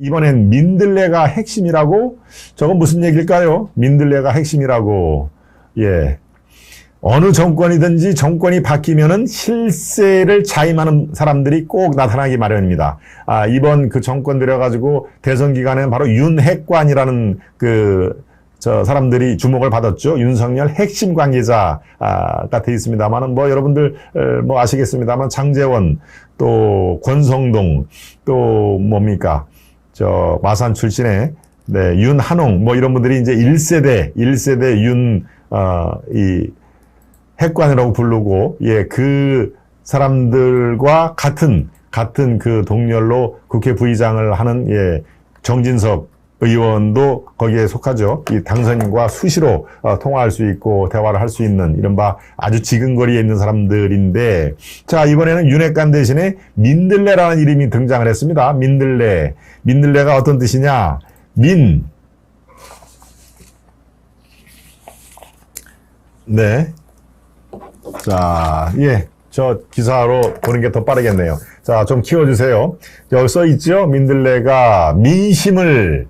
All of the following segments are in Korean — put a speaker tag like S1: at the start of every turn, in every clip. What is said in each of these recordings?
S1: 이번엔 민들레가 핵심이라고? 저건 무슨 얘기일까요? 민들레가 핵심이라고. 예. 어느 정권이든지 정권이 바뀌면은 실세를 자임하는 사람들이 꼭 나타나기 마련입니다. 아, 이번 그 정권 들여가지고 대선 기간에는 바로 윤핵관이라는 그, 저 사람들이 주목을 받았죠. 윤석열 핵심 관계자가 돼 있습니다만은 뭐 여러분들 에, 뭐 아시겠습니다만 장재원 또 권성동 또 뭡니까 저 마산 출신의 네, 윤한홍 뭐 이런 분들이 이제 1세대 1세대 윤 어 이 핵관이라고 부르고 예 그 사람들과 같은 같은 그 동렬로 국회 부의장을 하는 예 정진석 의원도 거기에 속하죠. 이 당선인과 수시로 어, 통화할 수 있고 대화를 할 수 있는 이른바 아주 지근거리에 있는 사람들인데 자 이번에는 윤핵관 대신에 민들레라는 이름이 등장을 했습니다. 민들레 민들레가 어떤 뜻이냐? 민 네. 자, 예. 저 기사로 보는 게 더 빠르겠네요. 자, 좀 키워주세요. 여기 써 있죠? 민들레가 민심을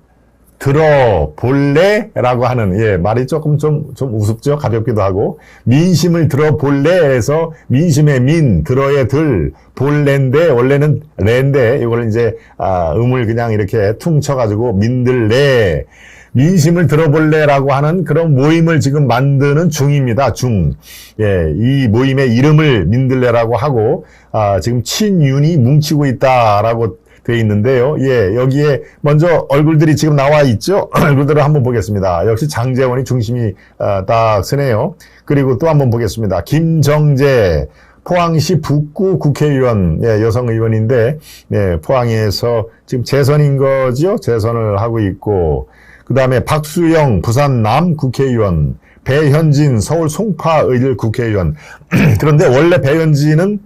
S1: 들어볼래? 라고 하는, 예, 말이 조금 좀, 좀 우습죠? 가볍기도 하고. 민심을 들어볼래? 해서 민심의 민, 들어의 들, 볼래인데, 원래는 레인데, 이걸 이제, 아, 음을 그냥 이렇게 퉁쳐가지고 민들레. 민심을 들어볼래라고 하는 그런 모임을 지금 만드는 중입니다. 중. 예, 이 모임의 이름을 민들레라고 하고, 아, 지금 친윤이 뭉치고 있다라고 돼 있는데요. 예, 여기에 먼저 얼굴들이 지금 나와 있죠. 얼굴들을 한번 보겠습니다. 역시 장재원이 중심이 아, 딱 서네요. 그리고 또 한번 보겠습니다. 김정재 포항시 북구 국회의원, 예, 여성 의원인데, 예, 포항에서 지금 재선인 거죠. 재선을 하고 있고, 그 다음에 박수영 부산 남 국회의원, 배현진 서울 송파의일 국회의원. 그런데 원래 배현진은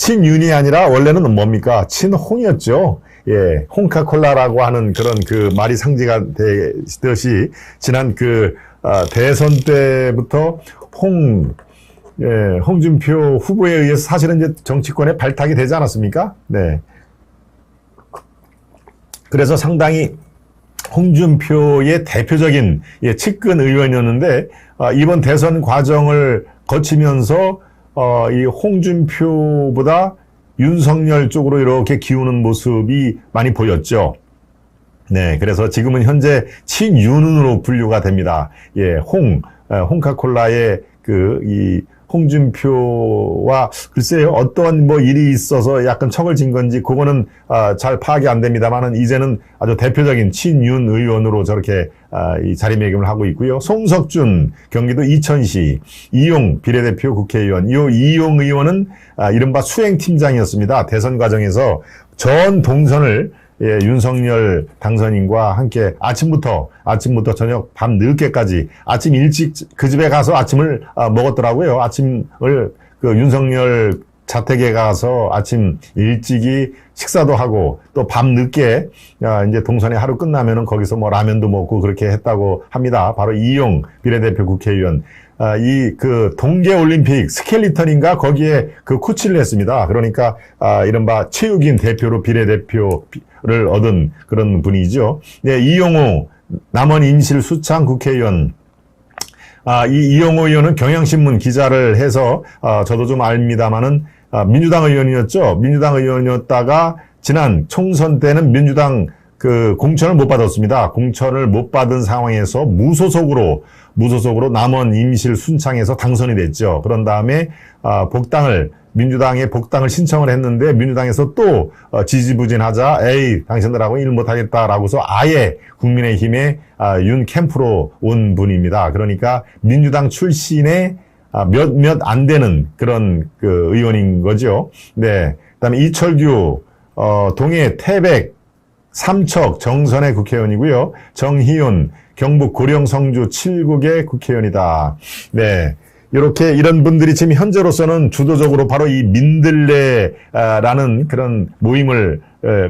S1: 친윤이 아니라 원래는 뭡니까? 친홍이었죠. 예, 홍카콜라라고 하는 그런 그 말이 상지가 되듯이 지난 그 아, 대선 때부터 홍 예, 홍준표 후보에 의해서 사실은 이제 정치권에 발탁이 되지 않았습니까? 네. 그래서 상당히 홍준표의 대표적인 예, 측근 의원이었는데 아, 이번 대선 과정을 거치면서 어, 이 홍준표보다 윤석열 쪽으로 이렇게 기우는 모습이 많이 보였죠. 네, 그래서 지금은 현재 친윤으로 분류가 됩니다. 예, 홍, 어, 홍카콜라의 그, 이, 홍준표와 글쎄요 어떤 뭐 일이 있어서 약간 척을 진 건지 그거는 아, 잘 파악이 안 됩니다만은 이제는 아주 대표적인 친윤 의원으로 저렇게 아, 이 자리매김을 하고 있고요. 송석준 경기도 이천시 이용 비례대표 국회의원 이 이용 의원은 아, 이른바 수행팀장이었습니다. 대선 과정에서 전 동선을 예, 윤석열 당선인과 함께 아침부터 아침부터 저녁 밤 늦게까지 아침 일찍 그 집에 가서 아침을 아, 먹었더라고요. 아침을 그 윤석열 자택에 가서 아침 일찍이 식사도 하고 또 밤 늦게 아, 이제 동선이 하루 끝나면은 거기서 뭐 라면도 먹고 그렇게 했다고 합니다. 바로 이용 비례대표 국회의원. 아, 이그 동계 올림픽 스켈리턴인가 거기에 그 코치를 했습니다. 그러니까 아, 이른바 체육인 대표로 비례대표를 얻은 그런 분이죠. 네, 이용호 남원 인실 수창 국회의원 아, 이 이용호 의원은 경향신문 기자를 해서 아, 저도 좀 압니다만은 아, 민주당 의원이었죠. 민주당 의원이었다가 지난 총선 때는 민주당 그 공천을 못 받았습니다. 공천을 못 받은 상황에서 무소속으로 무소속으로 남원 임실 순창에서 당선이 됐죠. 그런 다음에 아, 복당을 민주당에 복당을 신청을 했는데 민주당에서 또 어, 지지부진하자 에이 당신들하고 일 못하겠다라고서 아예 국민의힘의 아, 윤 캠프로 온 분입니다. 그러니까 민주당 출신의 아, 몇몇 안 되는 그런 그 의원인 거죠. 네. 그다음에 이철규 어, 동해 태백 삼척 정선의 국회의원이고요. 정희윤 경북 고령 성주 칠곡의 국회의원이다. 네. 이렇게 이런 분들이 지금 현재로서는 주도적으로 바로 이 민들레라는 그런 모임을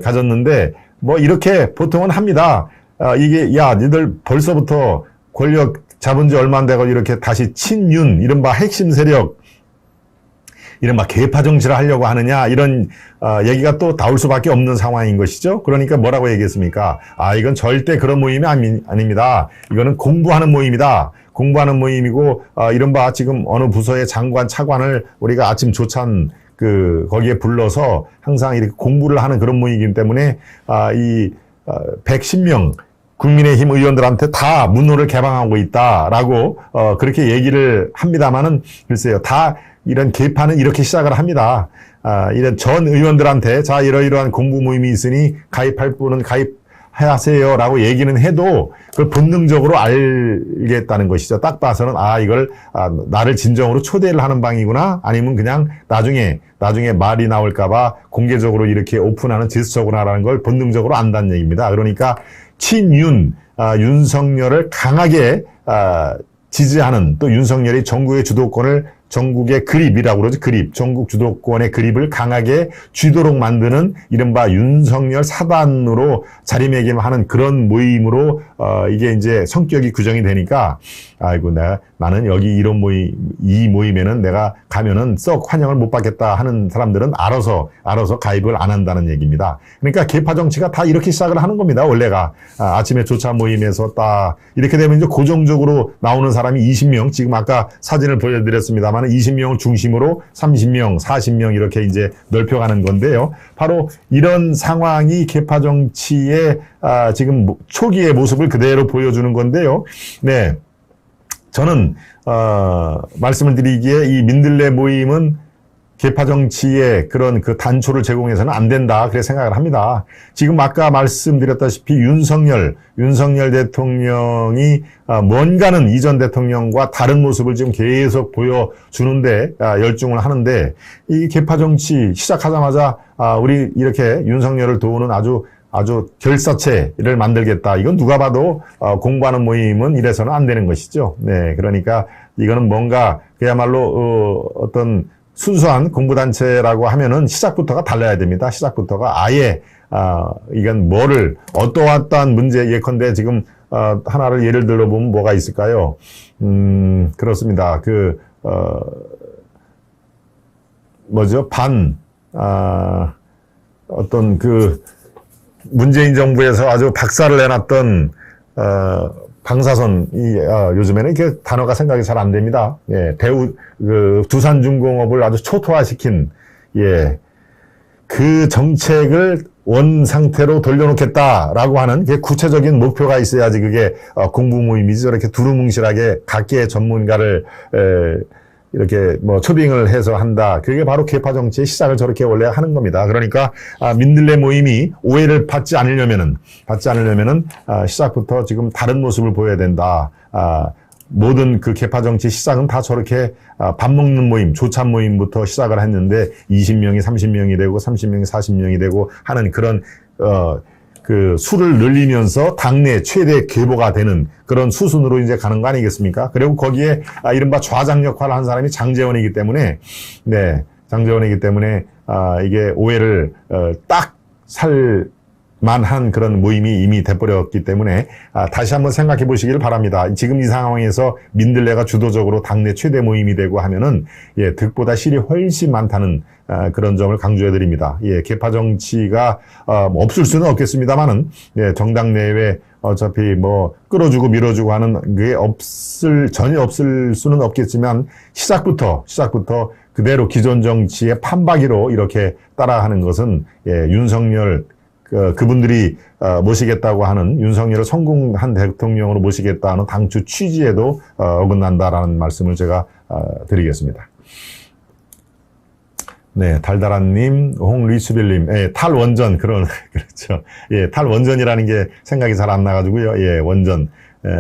S1: 가졌는데 뭐 이렇게 보통은 합니다. 아, 이게 야 니들 벌써부터 권력 잡은 지 얼마 안 되고 이렇게 다시 친윤 이른바 핵심 세력 이른바 개파 정치를 하려고 하느냐 이런 어, 얘기가 또 나올 수밖에 없는 상황인 것이죠. 그러니까 뭐라고 얘기했습니까? 아 이건 절대 그런 모임이 아니, 아닙니다. 이거는 공부하는 모임이다. 공부하는 모임이고 어, 이른바 지금 어느 부서의 장관 차관을 우리가 아침 조찬 그 거기에 불러서 항상 이렇게 공부를 하는 그런 모임이기 때문에 아, 이 어, 110명 국민의힘 의원들한테 다 문호를 개방하고 있다라고 어, 그렇게 얘기를 합니다만은 글쎄요 다 이런 개파는 이렇게 시작을 합니다. 아, 이런 전 의원들한테 자 이러이러한 공부 모임이 있으니 가입할 분은 가입하세요라고 얘기는 해도 그걸 본능적으로 알겠다는 것이죠. 딱 봐서는 아 이걸 아, 나를 진정으로 초대를 하는 방이구나 아니면 그냥 나중에 나중에 말이 나올까봐 공개적으로 이렇게 오픈하는 제스처구나라는 걸 본능적으로 안다는 얘기입니다. 그러니까 친윤 아, 윤석열을 강하게 아, 지지하는 또 윤석열이 전국의 주도권을 전국의 그립이라고 그러죠. 그립. 전국 주도권의 그립을 강하게 쥐도록 만드는 이른바 윤석열 사단으로 자리매김하는 그런 모임으로 어 이게 이제 성격이 규정이 되니까 아이고 내가 나는 여기 이런 모임 이 모임에는 내가 가면은 썩 환영을 못 받겠다 하는 사람들은 알아서 알아서 가입을 안 한다는 얘기입니다. 그러니까 개파 정치가 다 이렇게 시작을 하는 겁니다. 원래가 아, 아침에 조차 모임에서 딱 이렇게 되면 이제 고정적으로 나오는 사람이 20명 지금 아까 사진을 보여드렸습니다만 20명을 중심으로 30명, 40명 이렇게 이제 넓혀가는 건데요. 바로 이런 상황이 개파 정치의 아, 지금 초기의 모습을 그대로 보여주는 건데요. 네. 저는 어, 말씀을 드리기에 이 민들레 모임은 개파 정치의 그런 그 단초를 제공해서는 안 된다. 그렇게 생각을 합니다. 지금 아까 말씀드렸다시피 윤석열, 윤석열 대통령이 아, 뭔가는 이전 대통령과 다른 모습을 지금 계속 보여주는데 아, 열중을 하는데 이 개파 정치 시작하자마자 아, 우리 이렇게 윤석열을 도우는 아주 아주 결사체를 만들겠다. 이건 누가 봐도 어, 공부하는 모임은 이래서는 안 되는 것이죠. 네, 그러니까 이거는 뭔가 그야말로 어, 어떤 순수한 공부단체라고 하면은 시작부터가 달라야 됩니다. 시작부터가 아예 아 이건 뭐를 어떠어떠한 문제 예컨대 지금 어, 하나를 예를 들어 보면 뭐가 있을까요? 음 그렇습니다. 그 어, 뭐죠 반 아, 어떤 그 문재인 정부에서 아주 박살을 내놨던 어, 방사선이 어, 요즘에는 이렇게 단어가 생각이 잘 안 됩니다. 예, 대우 그 두산중공업을 아주 초토화시킨 예, 그 정책을 원 상태로 돌려놓겠다라고 하는 게 구체적인 목표가 있어야지 그게 어, 공부 모임이지 저렇게 두루뭉실하게 각계의 전문가를 에, 이렇게 뭐 초빙을 해서 한다. 그게 바로 개파 정치의 시작을 저렇게 원래 하는 겁니다. 그러니까 아, 민들레 모임이 오해를 받지 않으려면은 받지 않으려면은 아, 시작부터 지금 다른 모습을 보여야 된다. 아, 모든 그 개파 정치 시작은 다 저렇게 아, 밥 먹는 모임, 조찬 모임부터 시작을 했는데 20명이 30명이 되고 30명이 40명이 되고 하는 그런 어. 그 수를 늘리면서 당내 최대 계보가 되는 그런 수순으로 이제 가는 거 아니겠습니까? 그리고 거기에 아, 이른바 좌장 역할을 한 사람이 장재원이기 때문에 네 장재원이기 때문에 아 이게 오해를 어, 딱살 만한 그런 모임이 이미 돼버렸기 때문에 아, 다시 한번 생각해 보시기를 바랍니다. 지금 이 상황에서 민들레가 주도적으로 당내 최대 모임이 되고 하면은 예, 득보다 실이 훨씬 많다는 아, 그런 점을 강조해 드립니다. 예, 개파 정치가 어, 뭐 없을 수는 없겠습니다만은 예, 정당 내외 어차피 뭐 끌어주고 밀어주고 하는 게 없을 전혀 없을 수는 없겠지만 시작부터 시작부터 그대로 기존 정치의 판박이로 이렇게 따라하는 것은 예, 윤석열 그, 그분들이 어, 모시겠다고 하는 윤석열을 성공한 대통령으로 모시겠다는 당초 취지에도 어, 어긋난다라는 말씀을 제가 어, 드리겠습니다. 네, 달달한님, 홍리츠빌님, 예, 탈원전, 그런, 그렇죠. 예, 탈원전이라는 게 생각이 잘 안 나가지고요. 예, 원전. 예,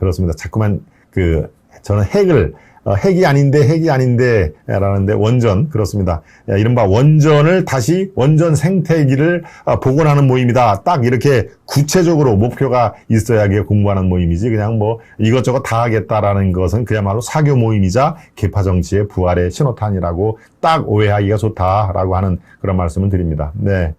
S1: 그렇습니다. 자꾸만 그, 저는 핵을, 어, 핵이 아닌데 핵이 아닌데 라는데 원전 그렇습니다. 이른바 원전을 다시 원전 생태기를 어, 복원하는 모임이다. 딱 이렇게 구체적으로 목표가 있어야 게 공부하는 모임이지 그냥 뭐 이것저것 다 하겠다라는 것은 그야말로 사교 모임이자 개파 정치의 부활의 신호탄이라고 딱 오해하기가 좋다라고 하는 그런 말씀을 드립니다. 네.